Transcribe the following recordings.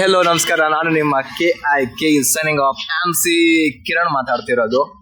Hello ನಮಸ್ಕಾರ. ನಾನು ನಿಮ್ಮ K I K signing off am C Kiran ಮಾತಾಡ್ತಿರೋದು.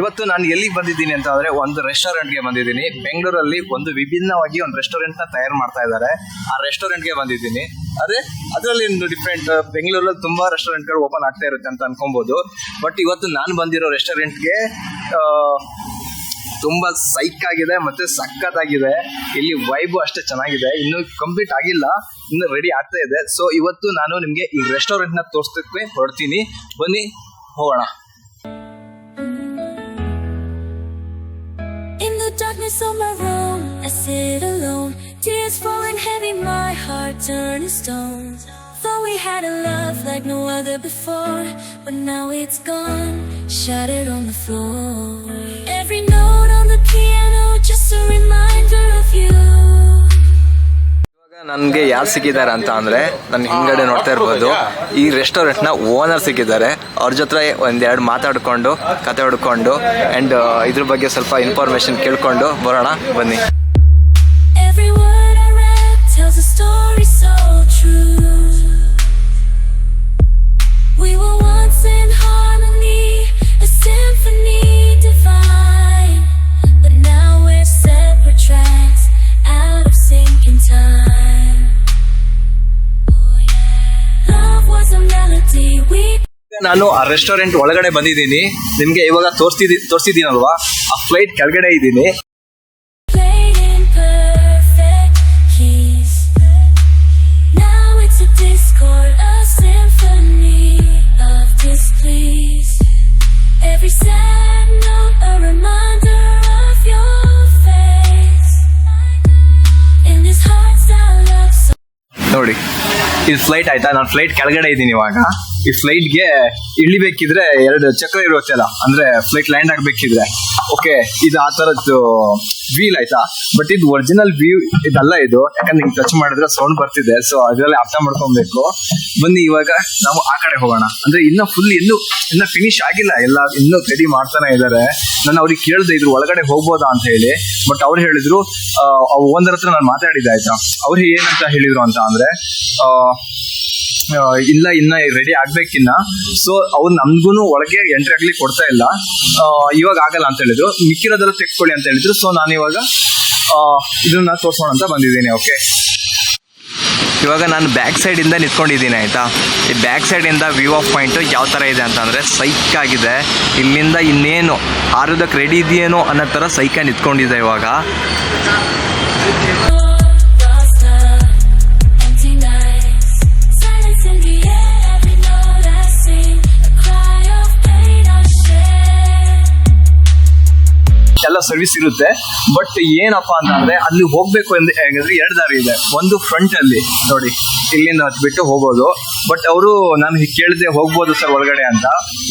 ಇವತ್ತು ನಾನು ಎಲ್ಲಿಗೆ ಬಂದಿದ್ದೀನಿ ಅಂತ ಅಂದ್ರೆ ಒಂದು ರೆಸ್ಟೋರೆಂಟ್ಗೆ ಬಂದಿದ್ದೀನಿ. ಬೆಂಗಳೂರಲ್ಲಿ ಒಂದು ವಿಭಿನ್ನವಾಗಿ ಒಂದು ರೆಸ್ಟೋರೆಂಟ್ನ ತಯಾರು ಮಾಡ್ತಾ ಇದ್ದಾರೆ. ಆ ರೆಸ್ಟೋರೆಂಟ್ಗೆ ಬಂದಿದ್ದೀನಿ. ಅದೇ, ಅದರಲ್ಲಿ ಡಿಫ್ರೆಂಟ್ ಬೆಂಗಳೂರಲ್ಲಿ ತುಂಬಾ ರೆಸ್ಟೋರೆಂಟ್ಗಳು ಓಪನ್ ಆಗ್ತಾ ಇರುತ್ತೆ ಅಂತ ಅನ್ಕೊಬಹುದು ಬಟ್ ಇವತ್ತು ನಾನು ಬಂದಿರೋ ರೆಸ್ಟೋರೆಂಟ್ ರೆಸ್ಟೋರೆಂಟ್ಗೆ ತುಂಬಾ ಸೈಕ್ ಆಗಿದೆ ಮತ್ತೆ ಸಖತ್ತಾಗಿದೆ ಇಲ್ಲಿ ವೈಬ್ ಅಷ್ಟೇ ಚೆನ್ನಾಗಿದೆ. ಇನ್ನು ಕಂಪ್ಲೀಟ್ ಆಗಿಲ್ಲ. ಇನ್ನು ರೆಡಿ ಆಗ್ತಾ ಇದೆ. ಸೊ ಇವತ್ತು ನಾನು ನಿಮಗೆ ಈ ರೆಸ್ಟೋರೆಂಟ್ನ ತೋರಿಸೋದಕ್ಕೆ ಹೊರಡ್ತೀನಿ. ಬನ್ನಿ, ಹೋಗೋಣ. Darkness of my room, I sit alone. Tears falling heavy, my heart turning stone. Thought we had a love like no other before, but now it's gone, shattered on the floor. Every note on the piano, just a reminder ನನಗೆ ಯಾರು ಸಿಕ್ಕಿದ್ದಾರೆ ಅಂತ ಅಂದ್ರೆ ನನ್ನ ಹಿಂಗಡೆ ನೋಡ್ತಾ ಇರ್ಬೋದು. ಈ ರೆಸ್ಟೋರೆಂಟ್ನ ಓನರ್ ಸಿಕ್ಕಿದ್ದಾರೆ. ಅವ್ರ ಜೊತೆ ಒಂದೆರಡು ಮಾತಾಡ್ಕೊಂಡು, ಕತೆ ಹೊಡ್ಕೊಂಡು ಅಂಡ್ ಇದ್ರ ಬಗ್ಗೆ ಸ್ವಲ್ಪ ಇನ್ಫಾರ್ಮೇಶನ್ ಕೇಳ್ಕೊಂಡು ಬರೋಣ. ಬನ್ನಿ. We word ನಾನು ಆ ರೆಸ್ಟೋರೆಂಟ್ ಒಳಗಡೆ ಬಂದಿದ್ದೀನಿ. ನಿಮ್ಗೆ ಇವಾಗ ತೋರಿಸಿದಿ ತೋರಿಸಿದೀನಲ್ವಾ ಆ ಫ್ಲೈಟ್ ಕೆಳಗಡೆ ಇದ್ದೀನಿ. ನೋಡಿ, ಇದು ಫ್ಲೈಟ್ ಆಯ್ತಾ? ನಾನು ಫ್ಲೈಟ್ ಕೆಳಗಡೆ ಇದ್ದೀನಿ ಇವಾಗ. ಈ ಫ್ಲೈಟ್ಗೆ ಇಳಿಬೇಕಿದ್ರೆ ಎರಡು ಚಕ್ರ ಇರುತ್ತೆ ಅಲ್ಲ ಅಂದ್ರೆ ಫ್ಲೈಟ್ ಲ್ಯಾಂಡ್ ಆಗ್ಬೇಕಿದ್ರೆ. ಓಕೆ ಇದು ಆ ತರದ್ದು ವೀಲ್ ಆಯ್ತಾ? ಬಟ್ ಇದು ಒರಿಜಿನಲ್ ವ್ಯೂ ಇದಲ್ಲ ಇದು. ಯಾಕಂದ್ರೆ ನಿಮ್ಗೆ ಟಚ್ ಮಾಡಿದ್ರೆ ಸೌಂಡ್ ಬರ್ತಿದೆ. ಸೊ ಅದರಲ್ಲಿ ಅರ್ಥ ಮಾಡ್ಕೊಬೇಕು. ಬನ್ನಿ, ಇವಾಗ ನಾವು ಆ ಕಡೆ ಹೋಗೋಣ. ಅಂದ್ರೆ ಇನ್ನ ಫುಲ್ ಇನ್ನು, ಇನ್ನ ಫಿನಿಶ್ ಆಗಿಲ್ಲ. ಎಲ್ಲ ಇನ್ನೂ ರೆಡಿ ಮಾಡ್ತಾನೆ ಇದ್ದಾರೆ ನಾನು ಅವ್ರಿಗೆ ಕೇಳ್ದೆ, ಇದ್ರು ಒಳಗಡೆ ಹೋಗ್ಬೋದಾ ಅಂತ ಹೇಳಿ. ಬಟ್ ಅವ್ರು ಹೇಳಿದ್ರು ಓನರ್ ಹತ್ರ ನಾನು ಮಾತಾಡಿದ್ದೆ, ಆಯ್ತಾ? ಅವ್ರು ಏನಂತ ಹೇಳಿದ್ರು ಅಂತ ಅಂದ್ರೆ ಇಲ್ಲ, ಇನ್ನ ರೆಡಿ ಆಗ್ಬೇಕಿನ್ನ. ಸೊ ಅವ್ರು ನಮ್ಗೂ ಒಳಗೆ ಎಂಟ್ರಿ ಆಗ್ಲಿಕ್ಕೆ ಕೊಡ್ತಾ ಇಲ್ಲ. ಇವಾಗ ಆಗಲ್ಲ ಅಂತ ಹೇಳಿದ್ರು. ಮಿಕ್ಕಿರೋದೆಲ್ಲ ತೆಕ್ಕೊಳ್ಳಿ ಅಂತ ಹೇಳಿದ್ರು. ಸೊ ನಾನು ಇವಾಗ ಇದನ್ನ ತೋರ್ಸೋಣ ಅಂತ ಬಂದಿದ್ದೀನಿ. ಓಕೆ ಇವಾಗ ನಾನು ಬ್ಯಾಕ್ ಸೈಡ್ ಇಂದ ನಿಂತ್ಕೊಂಡಿದ್ದೀನಿ, ಆಯ್ತಾ? ಈ ಬ್ಯಾಕ್ ಸೈಡ್ ಇಂದ ವ್ಯೂ ಆಫ್ ಪಾಯಿಂಟ್ ಯಾವ ತರ ಇದೆ ಅಂತಂದ್ರೆ ಸೈಕ್ ಆಗಿದೆ. ಇಲ್ಲಿಂದ ಇನ್ನೇನು ಆರೋದಕ್ಕೆ ರೆಡಿ ಇದೆಯೇನೋ ಅನ್ನೋ ತರ ಸೈಕ ನಿಂತ್ಕೊಂಡಿದೆ ಇವಾಗ. ಎಲ್ಲ ಸರ್ವಿಸ್ ಇರುತ್ತೆ. ಬಟ್ ಏನಪ್ಪಾ ಅಂತ ಅಂದ್ರೆ ಅಲ್ಲಿ ಹೋಗ್ಬೇಕು ಅಂದ್ರೆ ಹೇಗಂದ್ರೆ ಎರಡು ದಾರಿ ಇದೆ. ಒಂದು ಫ್ರಂಟ್ ಅಲ್ಲಿ ನೋಡಿ ಇಲ್ಲಿಂದ ಹತ್ಬಿಟ್ಟು ಹೋಗೋದು. ಬಟ್ ಅವರು ನಾನು ಕೇಳಿದೆ ಹೋಗ್ಬೋದು ಸರ್ ಒಳಗಡೆ ಅಂತ.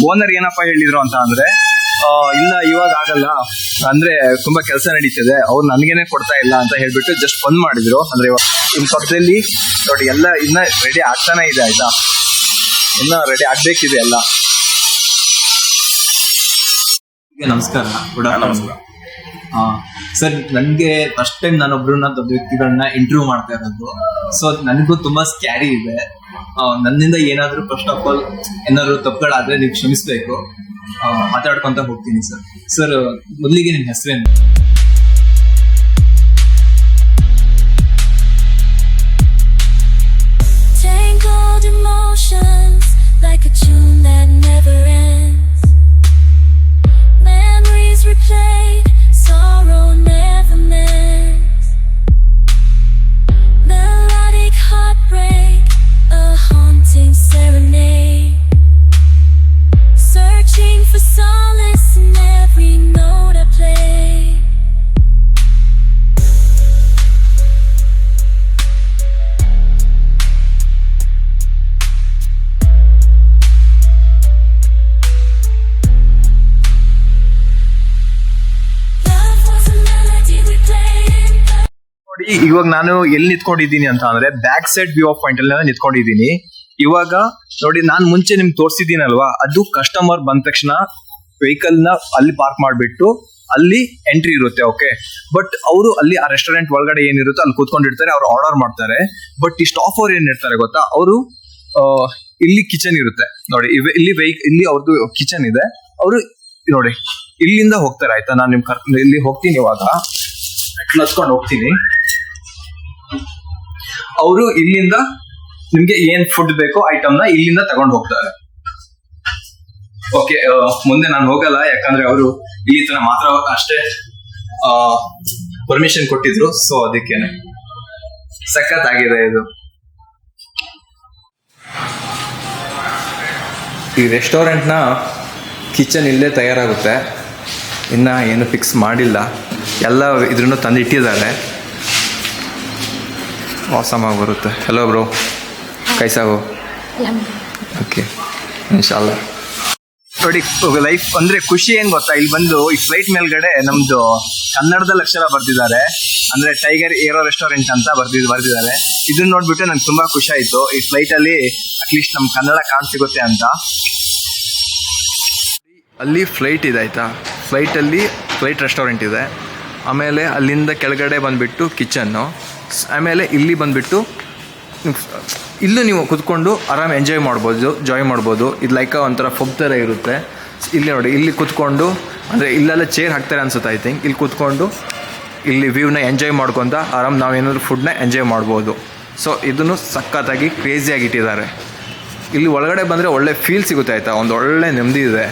ಓನರ್ ಏನಪ್ಪ ಹೇಳಿದ್ರು ಅಂತ ಅಂದ್ರೆ ಆ, ಇಲ್ಲ ಇವಾಗ ಆಗಲ್ಲ. ಅಂದ್ರೆ ತುಂಬಾ ಕೆಲಸ ನಡೀತದೆ. ಅವ್ರು ನನ್ಗೇನೆ ಕೊಡ್ತಾ ಇಲ್ಲ ಅಂತ ಹೇಳ್ಬಿಟ್ಟು ಜಸ್ಟ್ ಬಂದ್ ಮಾಡಿದ್ರು. ಅಂದ್ರೆ ಇವಾಗ ಇನ್ ಪಕ್ಕದಲ್ಲಿ ನೋಡಿ ಎಲ್ಲ ಇನ್ನ ರೆಡಿ ಆಗ್ತಾನೆ ಇದೆ ಆಯ್ತಾ? ಇನ್ನ ರೆಡಿ ಆಗ್ಬೇಕಿದೆ ಎಲ್ಲ. ನಮಸ್ಕಾರ. ನಮಸ್ಕಾರ. ಸರ್ ನನಗೆ ಫಸ್ಟ್ ಟೈಮ್ ನಾನು ಒಬ್ರು ದೊಡ್ಡ ವ್ಯಕ್ತಿಗಳನ್ನ ಇಂಟರ್ವ್ಯೂ ಮಾಡ್ತಾ ಇರೋದು. ಸೊ ನನಗೂ ತುಂಬಾ ಸ್ಕ್ಯಾರಿ ಇದೆ. ನನ್ನಿಂದ ಏನಾದರೂ ಫಸ್ಟ್ ಆಫ್ ಆಲ್ ಏನಾದ್ರು ತಪ್ಪುಗಳಾದ್ರೆ ನೀವು ಕ್ಷಮಿಸ್ಬೇಕು. ಮಾತಾಡ್ಕೊಂತ ಹೋಗ್ತೀನಿ ಸರ್ ಸರ್ ಮೊದಲಿಗೆ ನಿಮ್ಮ ಹೆಸರೇನು? ಇವಾಗ ನಾನು ಎಲ್ಲಿ ನಿಂತ್ಕೊಂಡಿದ್ದೀನಿ ಅಂತ ಅಂದ್ರೆ back side view of point ಅಲ್ಲಿ ನಿಂತ್ಕೊಂಡಿದ್ದೀನಿ. ಇವಾಗ ನೋಡಿ, ನಾನ್ ಮುಂಚೆ ನಿಮ್ಗೆ ತೋರಿಸಿದ್ದೀನಲ್ವಾ? ಅದು ಕಸ್ಟಮರ್ ಬಂದ ತಕ್ಷಣ ವೆಹಿಕಲ್ನ ಅಲ್ಲಿ ಪಾರ್ಕ್ ಮಾಡ್ಬಿಟ್ಟು ಅಲ್ಲಿ ಎಂಟ್ರಿ ಇರುತ್ತೆ ಓಕೆ ಬಟ್ ಅವರು ಅಲ್ಲಿ ಆ ರೆಸ್ಟೋರೆಂಟ್ ಒಳಗಡೆ ಏನಿರುತ್ತೆ ಅಲ್ಲಿ ಕೂತ್ಕೊಂಡಿರ್ತಾರೆ, ಅವ್ರು ಆರ್ಡರ್ ಮಾಡ್ತಾರೆ. ಬಟ್ ಈ ಏನ್ ಇರ್ತಾರೆ ಗೊತ್ತಾ? ಅವರು ಇಲ್ಲಿ ಕಿಚನ್ ಇರುತ್ತೆ. ನೋಡಿ ಇಲ್ಲಿ ಇಲ್ಲಿ ಅವ್ರದ್ದು ಕಿಚನ್ ಇದೆ. ಅವರು, ನೋಡಿ, ಇಲ್ಲಿಂದ ಹೋಗ್ತಾರೆ, ಆಯ್ತಾ? ನಾನು ನಿಮ್ ಕರ್, ಇಲ್ಲಿ ಹೋಗ್ತೀನಿ ಇವಾಗ. ನಡ್ಸ್ಕೊಂಡು ಹೋಗ್ತೀನಿ. ಅವರು ಇಲ್ಲಿಂದ ನಿಮ್ಗೆ ಏನ್ ಫುಡ್ ಬೇಕೋ ಐಟಮ್ ಇಲ್ಲಿಂದ ತಗೊಂಡು ಹೋಗ್ತಾರೆ. ಓಕೆ ಮುಂದೆ ನಾನು ಹೋಗಲ್ಲ, ಯಾಕಂದ್ರೆ ಅವರು ಇಲ್ಲಿ ತನ ಮಾತ್ರ ಅಷ್ಟೇ ಪರ್ಮಿಷನ್ ಕೊಟ್ಟಿದ್ರು ಸೊ ಅದಕ್ಕೇನೆ. ಸಖತ್ ಆಗಿದೆ ಇದು. ಈ ರೆಸ್ಟೋರೆಂಟ್ನ ಕಿಚನ್ ಇಲ್ಲೇ ತಯಾರಾಗುತ್ತೆ. ಇನ್ನ ಏನು ಫಿಕ್ಸ್ ಮಾಡಿಲ್ಲ. ಎಲ್ಲ ಇದ್ರೂ ತಂದಿಟ್ಟಿದ್ದಾರೆ. ಆಗಿ ಬರುತ್ತೆ ಹಲೋ ಬ್ರೋ ಕೈಸಾಗೋ ಓಕೆ ಇನ್ಶಾಲ್ಲ ನೋಡಿ ಲೈಫ್ ಅಂದ್ರೆ ಖುಷಿ ಏನ್ ಗೊತ್ತಾ? ಇಲ್ಲಿ ಬಂದು ಈ ಫ್ಲೈಟ್ ಮೇಲ್ಗಡೆ ನಮ್ದು ಕನ್ನಡದ ಅಕ್ಷರ ಬರ್ತಿದ್ದಾರೆ. ಅಂದ್ರೆ ಟೈಗರ್ ಏರೋ ರೆಸ್ಟೋರೆಂಟ್ ಅಂತ ಬರ್ತಿದ್ ಬರ್ತಿದ್ದಾರೆ. ಇದನ್ನ ನೋಡ್ಬಿಟ್ಟು ನಂಗೆ ತುಂಬಾ ಖುಷಿ ಆಯ್ತು. ಈ ಫ್ಲೈಟ್ ಅಲ್ಲಿ ಅಟ್ಲೀಸ್ಟ್ ನಮ್ ಕನ್ನಡ ಕಾಣ್ ಸಿಗುತ್ತೆ ಅಂತ. ಅಲ್ಲಿ ಫ್ಲೈಟ್ ಇದೆ ಆಯ್ತಾ? ಫ್ಲೈಟಲ್ಲಿ ಫ್ಲೈಟ್ ರೆಸ್ಟೋರೆಂಟ್ ಇದೆ. ಆಮೇಲೆ ಅಲ್ಲಿಂದ ಕೆಳಗಡೆ ಬಂದ್ಬಿಟ್ಟು ಕಿಚನ್ನು ಆಮೇಲೆ ಇಲ್ಲಿ ಬಂದುಬಿಟ್ಟು ಇಲ್ಲೂ ನೀವು ಕುತ್ಕೊಂಡು ಆರಾಮ್ ಎಂಜಾಯ್ ಮಾಡ್ಬೋದು ಜಾಯ್ ಮಾಡ್ಬೋದು. ಇದು ಲೈಕ್ ಒಂಥರ ಫುಬ್ ಥರ ಇರುತ್ತೆ. ಇಲ್ಲಿ ನೋಡಿ, ಇಲ್ಲಿ ಕುತ್ಕೊಂಡು, ಅಂದರೆ ಇಲ್ಲೆಲ್ಲ ಚೇರ್ ಹಾಕ್ತಾರೆ ಅನ್ಸುತ್ತೆ ಐ ಥಿಂಕ್ ಇಲ್ಲಿ ಕುತ್ಕೊಂಡು, ಇಲ್ಲಿ ವ್ಯೂನ ಎಂಜಾಯ್ ಮಾಡ್ಕೊತ ಆರಾಮ್ ನಾವೇನಾದ್ರು ಫುಡ್ನ ಎಂಜಾಯ್ ಮಾಡ್ಬೋದು. ಸೊ ಇದನ್ನು ಸಖತ್ತಾಗಿ ಕ್ರೇಜಿಯಾಗಿ ಇಟ್ಟಿದ್ದಾರೆ ಇಲ್ಲಿ ಒಳಗಡೆ ಬಂದರೆ ಒಳ್ಳೆ ಫೀಲ್ ಸಿಗುತ್ತೆ, ಆಯಿತಾ? ಒಂದು ಒಳ್ಳೆ ನೆಮ್ಮದಿ ಇದೆ.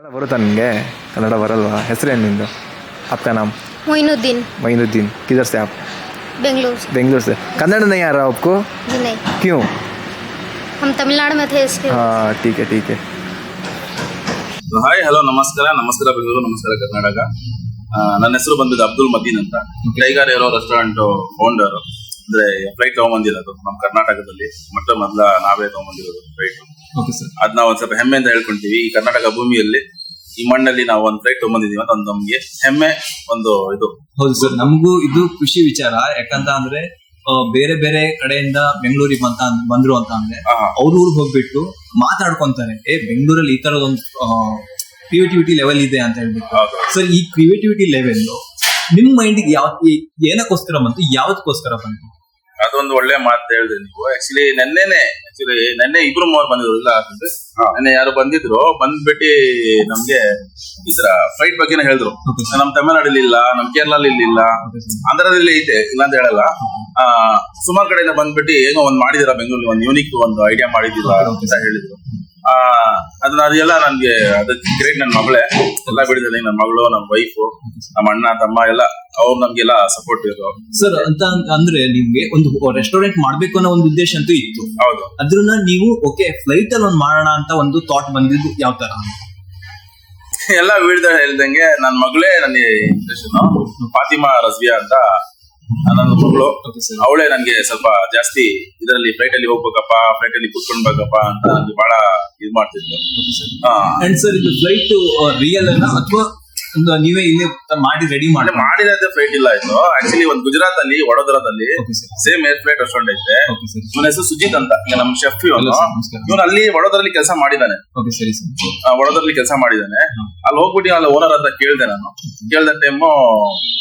ಕನ್ನಡ ಬರುತ್ತಾ ನಿಮಗೆ ಕನ್ನಡ ಬರಲ್ವಾ ಹೆಸರೇನು ನಿಂದು आपका नाम मोइनुद्दीन मोइनुद्दीन किधर से आप बेंगलुरु से बेंगलोर से कन्नड़ नहीं आ रहा आपको जी नहीं क्यों हम तमिलनाडु में थे इसके हाँ ठीक है ठीक है ಹಾಯ್ ಹಲೋ ನಮಸ್ಕಾರ ನಮಸ್ಕಾರ ಬೆಂಗಳೂರು ನಮಸ್ಕಾರ ಕರ್ನಾಟಕ ಆ, ನನ್ನ ಹೆಸರು ಬಂದಿದ್ದು ಅಬ್ದುಲ್ ಮದೀನ್ ಅಂತ ಟೈಗರ್ ಏರೋ ರೆಸ್ಟೋರೆಂಟ್ ಫೌಂಡರ್ ಅಂದ್ರೆ ಫ್ಲೈಟ್ ತಗೊಂಬಂದಿರೋದು ನಮ್ಮ ಕರ್ನಾಟಕದಲ್ಲಿ. ಮೊಟ್ಟ ಮೊದಲ ನಾವೇ ತಗೊಂಬಂದಿರೋದು ಫ್ಲೈಟ್ ಓಕೆ ಸರ್ ಅದ್ ನಾವ್ ಒಂದ್ ಸ್ವಲ್ಪ ಹೆಮ್ಮೆಯಿಂದ ಹೇಳ್ಕೊಂತೀವಿ. ಈ ಕರ್ನಾಟಕ ಭೂಮಿಯಲ್ಲಿ ಈ ಮಣ್ಣಲ್ಲಿ ನಾವು ಒಂದ್ ಫ್ಲೈಟ್ ತಗೊಂಬಂದಿದೀವಿ ಅಂತ ನಮ್ಗೆ ಹೆಮ್ಮೆ ಒಂದು ಇದು. ಹೌದು ಸರ್ ನಮಗೂ ಇದು ಖುಷಿ ವಿಚಾರ. ಯಾಕಂತ ಅಂದ್ರೆ ಬೇರೆ ಬೇರೆ ಕಡೆಯಿಂದ ಬೆಂಗಳೂರಿಗೆ ಬಂತ ಬಂದ್ರು ಅಂತ ಅಂದ್ರೆ ಅವ್ರ ಊರಿಗೆ ಹೋಗ್ಬಿಟ್ಟು ಮಾತಾಡ್ಕೊಂತಾರೆ. ಏ ಬೆಂಗಳೂರಲ್ಲಿ ಈ ತರದೊಂದು ಕ್ರಿಯೇಟಿವಿಟಿ ಲೆವೆಲ್ ಇದೆ ಅಂತ ಹೇಳ್ಬಿಟ್ಟು. ಸರ್ ಈ ಕ್ರಿಯೇಟಿವಿಟಿ ಲೆವೆಲ್ ನಿಮ್ ಮೈಂಡ್ ಯಾವ ಏನಕ್ಕೋಸ್ಕರ ಬಂತು? ಯಾವ್ದಕ್ಕೋಸ್ಕರ ಬಂತು? ಅದೊಂದು ಒಳ್ಳೆ ಮಾತು ಹೇಳಿದ್ರಿ ನೀವು. ಆಕ್ಚುಲಿ ನೆನ್ನೆನೆ ಆಕ್ಚುಲಿ ನೆನ್ನೆ ಇಬ್ರು ಮೂವರು ಬಂದಿದ್ರು ಇಲ್ಲ ಅಂತಂದ್ರೆ ನೆನ್ನೆ ಯಾರು ಬಂದಿದ್ರು ಬಂದ್ಬಿಟ್ಟು ನಮ್ಗೆ ಈ ತರ ಫ್ಲೈಟ್ ಬಗ್ಗೆನೇ ಹೇಳಿದ್ರು. ನಮ್ ತಮಿಳ್ನಾಡಲ್ಲಿ ಇಲ್ಲ ನಮ್ ಕೇರಳಲ್ಲಿ ಇಲ್ಲ ಆಂಧ್ರದಲ್ಲಿ ಐತೆ ಇಲ್ಲ ಅಂತ ಹೇಳಲ್ಲ. ಆ ಸುಮಾರು ಕಡೆಯಿಂದ ಬಂದ್ಬಿಟ್ಟು ಏನೋ ಒಂದ್ ಮಾಡಿದಿರ ಬೆಂಗಳೂರಿಗೆ ಒಂದ್ ಯೂನಿಕ್ ಒಂದು ಐಡಿಯಾ ಮಾಡಿದಿರ ಅಂತ ಹೇಳಿದ್ರು. ಅದನ್ನ ಅದೆಲ್ಲ ನನ್ಗೆ ಅದಕ್ಕೆ ಗ್ರೇಟ್ ನನ್ನ ಮಗಳೇ. ಎಲ್ಲ ಬಿಡಿದಲ್ಲಿ ನನ್ನ ಮಗಳು ನಮ್ಮ ವೈಫು ನಮ್ಮ ಅಣ್ಣ ತಮ್ಮ ಎಲ್ಲ ಅವ್ರು ನಮ್ಗೆಲ್ಲ ಸಪೋರ್ಟ್ ಇರೋ ಸರ್ ಅಂತ ಅಂದ್ರೆ ನಿಮ್ಗೆ ಒಂದು ರೆಸ್ಟೋರೆಂಟ್ ಮಾಡ್ಬೇಕು ಅನ್ನೋ ಒಂದು ಉದ್ದೇಶ ಅಂತೂ ಇತ್ತು. ಹೌದು. ಅದ್ರನ್ನ ನೀವು ಓಕೆ ಫ್ಲೈಟ್ ಅಲ್ಲಿ ಒಂದು ಮಾಡೋಣ ಅಂತ ಒಂದು ಥಾಟ್ ಬಂದಿದ್ದು ಯಾವ ತರ? ಎಲ್ಲ ವಿಡಿದ ಹೇಳ್ದಂಗೆ ನನ್ನ ಮಗಳೇ ನನ್ನ ಇಂಟ್ರೆಸ್ಟ್ ಫಾತಿಮಾ ರಜ್ವಿಯಾ ಅಂತ ನನ್ನ ಮಗಳು. ಅವಳೇ ನನ್ಗೆ ಸ್ವಲ್ಪ ಜಾಸ್ತಿ ಇದರಲ್ಲಿ ಫ್ಲೈಟ್ ಅಲ್ಲಿ ಹೋಗ್ಬೇಕಪ್ಪ ಫ್ಲೈಟ್ ಅಲ್ಲಿ ಕುತ್ಕೊಂಡ್ಬೇಕಪ್ಪ ಅಂತ ನನ್ಗೆ ಬಹಳ ಇದ್ ಮಾಡ್ತಿದ್ರು. ಅಂಡ್ ಸರ್ ಇದು ಫ್ಲೈಟ್ ರಿಯಲ್ ಅನ್ನ ಅಥವಾ ನೀವೇ ಇಲ್ಲಿ ಮಾಡಿ ರೆಡಿ ಮಾಡಿ ಮಾಡಿದ ಫ್ಲೈಟ್ ಇಲ್ಲ ಇದು. ಆಕ್ಚುಲಿ ಒಂದು ಗುಜರಾತ್ ಅಲ್ಲಿ ವಡೋದರಾದಲ್ಲಿ ಸೇಮ್ ಏರ್ ಫ್ಲೈಟ್ ರೆಸ್ಟೋರೆಂಟ್ ಐತೆ ಇವನ ಹೆಸರು ಸುಜಿತ್ ಅಂತ. ನಮ್ ನಮ್ಮ ಶೆಫ್ ಇವನು. ಇವನು ಅಲ್ಲಿ ವಡೋದರಲ್ಲಿ ಕೆಲಸ ಮಾಡಿದಾನೆ. ವಡೋದರಲ್ಲಿ ಕೆಲಸ ಮಾಡಿದಾನೆ. ಅಲ್ಲಿ ಹೋಗ್ಬಿಟ್ಟು ಅಲ್ಲಿ ಓನರ್ ಅಂತ ಕೇಳ್ದೆ ನಾನು. ಕೇಳ್ದ ಟೈಮು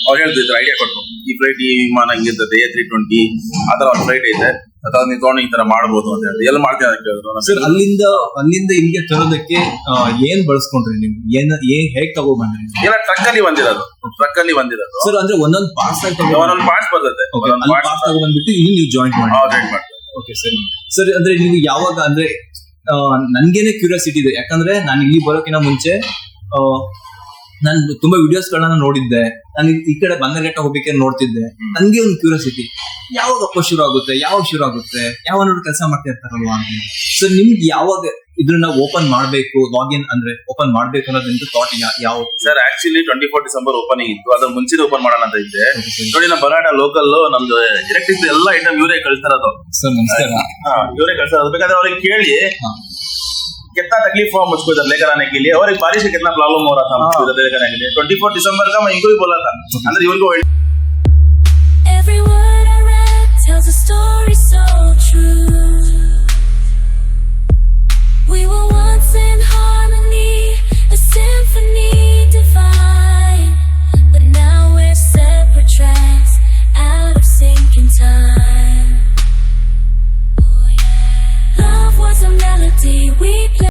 ಅವ್ರು ಹೇಳ್ತಿದ್ರು ಐಡಿಯಾ ಕೊಟ್ಟು ಈ ಫ್ಲೈಟ್ ಈ ವಿಮಾನ ಹಿಂಗಿರ್ತದೆ ಎ ತ್ರೀ ಟ್ವೆಂಟಿ ಆ ತರ ಒಂದು ಫ್ಲೈಟ್ ಐತೆ. ಅಥವಾ ತಗೊಂಡು ಈ ತರ ಮಾಡ್ಬೋದು ಅಂತ ಹೇಳಿ ಎಲ್ಲಿ ಮಾಡ್ತೀನಿ ಅಂತ ಕೇಳಿದ್ರು. ಸರ್ ಅಲ್ಲಿಂದ ಅಲ್ಲಿಂದ ಇಲ್ಲಿಗೆ ತರೋದಕ್ಕೆ ಏನ್ ಬಳಸ್ಕೊಂಡ್ರಿ ನೀವು? ಏನ್ ಏನ್ ಹೇಗ್ ತಗೋ ಬಂದ್ರಿ ಎಲ್ಲ ಟ್ರಕ್ ಅಲ್ಲಿ ಬಂದಿರೋದು. ಟ್ರಕ್ ಅಲ್ಲಿ ಬಂದಿರೋದು. ಸರ್ ಅಂದ್ರೆ ಒಂದೊಂದು ಪಾರ್ಟ್ಸ್ ಒಂದೊಂದ್ ಪಾರ್ಟ್ಸ್ ಬರ್ತದೆ. ಪಾರ್ಟ್ಸ್ ತಗೋ ಬಂದ್ಬಿಟ್ಟು ಇಲ್ಲಿ ನೀವು ಜಾಯಿಂಟ್ ಮಾಡಿ ರೇಟ್ ಮಾಡ್ತಾರೆ ಓಕೆ ಸರಿ ಸರ್ ಅಂದ್ರೆ ನೀವು ಯಾವಾಗ ಅಂದ್ರೆ ನನ್ಗೇನೆ ಕ್ಯೂರಿಯಾಸಿಟಿ ಇದೆ. ಯಾಕಂದ್ರೆ ನಾನು ಇಲ್ಲಿ ಬರೋಕಿನ ಮುಂಚೆ ನಾನು ತುಂಬಾ ವಿಡಿಯೋಸ್ ಗಳನ್ನ ನೋಡಿದ್ದೆ. ನಾನು ಈ ಕಡೆ ಬಂದರ್ಘಟ್ಟ ಹೋಗ್ಬೇಕೆ ನೋಡ್ತಿದ್ದೆ. ನನ್ಗೆ ಒಂದು ಕ್ಯೂರಿಯಾಸಿಟಿ ಯಾವಾಗಪ್ಪ ಶುರು ಆಗುತ್ತೆ? ಯಾವಾಗ ಶುರು ಆಗುತ್ತೆ? ಯಾವ ನೋಡಿ ಕೆಲಸ ಮಾಡ್ತಾ ಇರ್ತಾರಲ್ವಾ ಅಂತ. ಸೊ ನಿಮ್ಗೆ ಯಾವಾಗ ಇದನ್ನ ಓಪನ್ ಮಾಡ್ಬೇಕು ಲಾಗಿನ್ ಅಂದ್ರೆ ಓಪನ್ ಮಾಡ್ಬೇಕು ಅನ್ನೋದಂತ ಥಾಟ್ ಯಾವ sir actually twenty four December opening ಇತ್ತು. ಅದ್ರ ಮುಂಚೆ ಓಪನ್ ಮಾಡೋಣ ಅಂತ ಇದ್ದೆ. ನೋಡಿ ನಮ್ಮ ಬರಾಟ ಲೋಕಲ್ ನಮ್ದು ಎಲೆಕ್ಟ್ರಿಕ್ ಎಲ್ಲ ಐಟಮ್ ಇವರೇ ಕಳ್ಸಿರೋದು ಸರ್ ನಮಸ್ಕಾರ. ಇವರೇ ಕಳ್ತಾರ ಬೇಕಾದ್ರೆ ಅವ್ರಿಗೆ ಕೇಳಿ। कितना तकलीफ़ हुआ मुझको इधर लेकर आने के लिए? और एक बारिश से कितना प्रॉब्लम हो रहा था मुझको इधर लेकर आने के लिए? ट्वेंटी फोर दिसंबर का मैं इनको भी बोला था। अंदर इनको Every